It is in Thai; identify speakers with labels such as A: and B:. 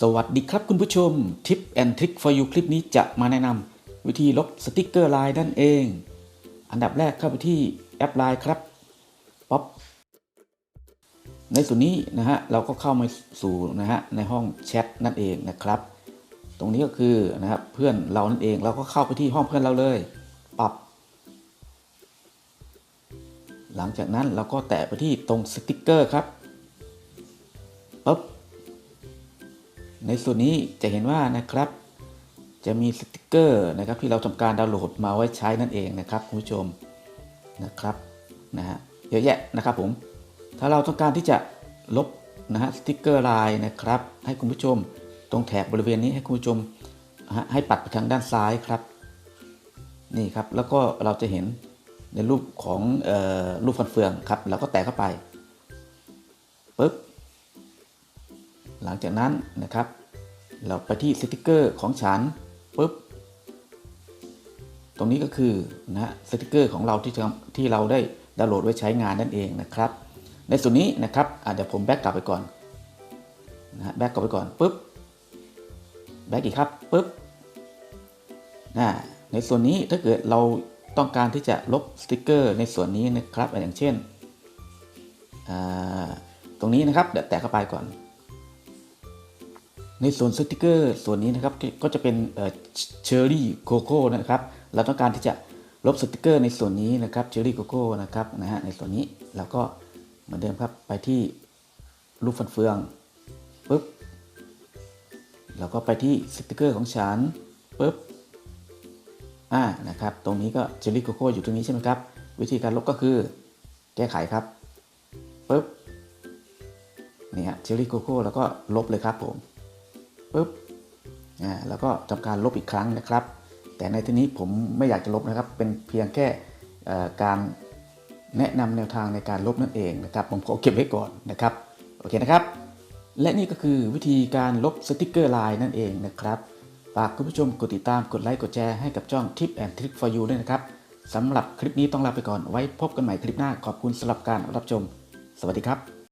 A: สวัสดีครับคุณผู้ชม Tip and Trick for you คลิปนี้จะมาแนะนำวิธีลบสติกเกอร์ไลน์นั่นเอง อันดับแรกเข้าไปที่แอปไลน์ครับป๊อปในส่วนนี้นะฮะเราก็เข้ามาสู่นะฮะในห้องแชทนั่นเองนะครับ ตรงนี้ก็คือนะครับเพื่อนเรานั่นเองเราก็เข้าไปที่ห้องเพื่อนเราเลย ปรับ หลังจากนั้นเราก็แตะไปที่ตรงสติกเกอร์ครับปุ๊บ ในส่วนนี้จะเห็นว่านะครับ จะมีสติกเกอร์นะครับที่เราทำการดาวน์โหลดมาไว้ใช้นั่นเองนะครับคุณผู้ชมนะครับนะฮะเยอะแยะนะครับผมถ้าเราต้องการที่จะลบนะฮะสติกเกอร์ลายนะครับ ให้คุณผู้ชมตรงแถบบริเวณนี้ให้คุณผู้ชมให้ปัดไปทางด้านซ้ายครับนี่ครับแล้วก็เราจะเห็นในรูปของออรูปฟันเฟืองครับเราก็แตะเข้าไปปึ๊บหลังจากนั้นนะครับ เราไปที่สติกเกอร์ของฉันปุ๊บ ตรงนี้ก็คือนะฮะสติกเกอร์ของเราที่ที่เราได้ดาวน์โหลดไว้ใช้งานนั่นเองนะครับ ในส่วนนี้นะครับอะเดี๋ยวผมแบ็กกลับไปก่อนนะฮะแบ็กกลับไปก่อนปุ๊บแบ็กอีกครับปุ๊บนะในส่วนนี้ถ้าเกิดเราต้องการที่จะลบสติกเกอร์ในส่วนนี้นะครับอย่างเช่นอ่าตรงนี้นะครับเดี๋ยวแตะเข้าไปก่อน ในส่วนสติกเกอร์ส่วนนี้นะครับก็จะเป็นเชอร์รี่โกโก้นะครับเราต้องการที่จะลบสติกเกอร์ในส่วนนี้นะครับเชอร์รี่โกโก้นะครับนะฮะในส่วนนี้เราก็เหมือนเดิมครับไปที่รูปฟันเฟืองปุ๊บเราก็ไปที่สติกเกอร์ของฉันปุ๊บอ่านะครับตรงนี้ก็เชอร์รี่โกโก้อยู่ตรงนี้ใช่ไหมครับ วิธีการลบก็คือแก้ไขครับปุ๊บนี่ฮะเชอร์รี่โกโก้แล้วก็ลบเลยครับผม ปุ๊บอ่าแล้วก็ทำการลบอีกครั้งนะครับ แต่ในที่นี้ผมไม่อยากจะลบนะครับ เป็นเพียงแค่การแนะนำแนวทางในการลบนั่นเองนะครับ ผมขอเก็บไว้ก่อนนะครับ โอเคนะครับ และนี่ก็คือวิธีการลบสติกเกอร์ไลน์นั่นเองนะครับ ฝากคุณผู้ชมกดติดตาม กดไลค์ กดแชร์ให้กับช่อง Tip and Trick for you ด้วยนะครับสำหรับคลิปนี้ต้องลาไปก่อน ไว้พบกันใหม่คลิปหน้า ขอบคุณสำหรับการรับชม สวัสดีครับ